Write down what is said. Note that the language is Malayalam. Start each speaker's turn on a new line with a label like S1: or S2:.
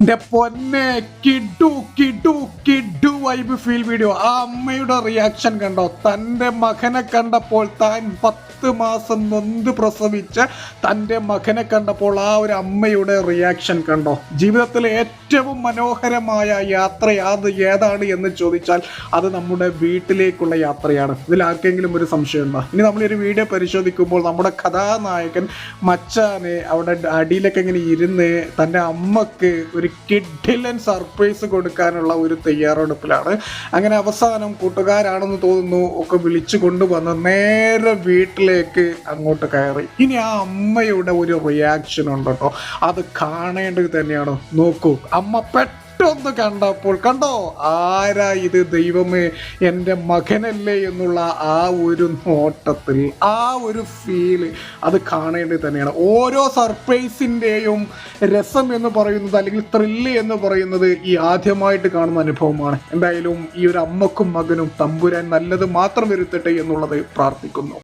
S1: എന്റെ പൊന്നെ കിഡു കിഡു കിഡു വൈബ് ഫീൽ വീഡിയോ ആ അമ്മയുടെ റിയാക്ഷൻ കണ്ടോ? തന്റെ മകനെ കണ്ടപ്പോൾ താൻ പത്ത് മാസം നൊന്ത് പ്രസവിച്ച തന്റെ മകനെ കണ്ടപ്പോൾ ആ ഒരു അമ്മയുടെ റിയാക്ഷൻ കണ്ടോ? ജീവിതത്തിലെ ഏറ്റവും മനോഹരമായ യാത്ര അത് ഏതാണ് എന്ന് ചോദിച്ചാൽ അത് നമ്മുടെ വീട്ടിലേക്കുള്ള യാത്രയാണ്. ഇതിൽ ആർക്കെങ്കിലും ഒരു സംശയം ഉണ്ടോ? ഇനി നമ്മൾ ഒരു വീഡിയോ പരിശോധിക്കുമ്പോൾ നമ്മുടെ കഥാനായകൻ മച്ചാനെ അവിടെ അടിയിലൊക്കെ ഇങ്ങനെ ഇരുന്ന് തന്റെ അമ്മയ്ക്ക് ഒരു കിഡിലൻ സർപ്രൈസ് കൊടുക്കാനുള്ള ഒരു തയ്യാറെടുപ്പിലാണ്. അങ്ങനെ അവസാനം കൂട്ടുകാരാണെന്ന് തോന്നുന്നു ഒക്കെ വിളിച്ചു കൊണ്ടുവന്ന് നേരെ വീട്ടിലേക്ക് അങ്ങോട്ട് കയറി. ഇനി ആ അമ്മയുടെ ഒരു റിയാക്ഷൻ ഉണ്ട് അത് കാണേണ്ടത് തന്നെയാണ്? നോക്കൂ അമ്മ പെട്ടെന്ന് കണ്ടപ്പോൾ കണ്ടോ? ആരാ ഇത് ദൈവമേ? എന്റെ മകനല്ലേ എന്നുള്ള ആ ഒരു നോട്ടത്തിൽ ആ ഒരു ഫീൽ അത് കാണേണ്ടത് തന്നെയാണ്. ഓരോ സർപ്രൈസിന്റെയും രസം എന്ന് പറയുന്നത് അല്ലെങ്കിൽ ത്രില്ല് എന്ന് പറയുന്നത് ഈ ആദ്യമായിട്ട് കാണുന്ന അനുഭവമാണ്. എന്തായാലും ഈ ഒരു അമ്മക്കും മകനും തമ്പുരാൻ നല്ലത് മാത്രം വരുത്തട്ടെ എന്നുള്ളത് പ്രാർത്ഥിക്കുന്നു.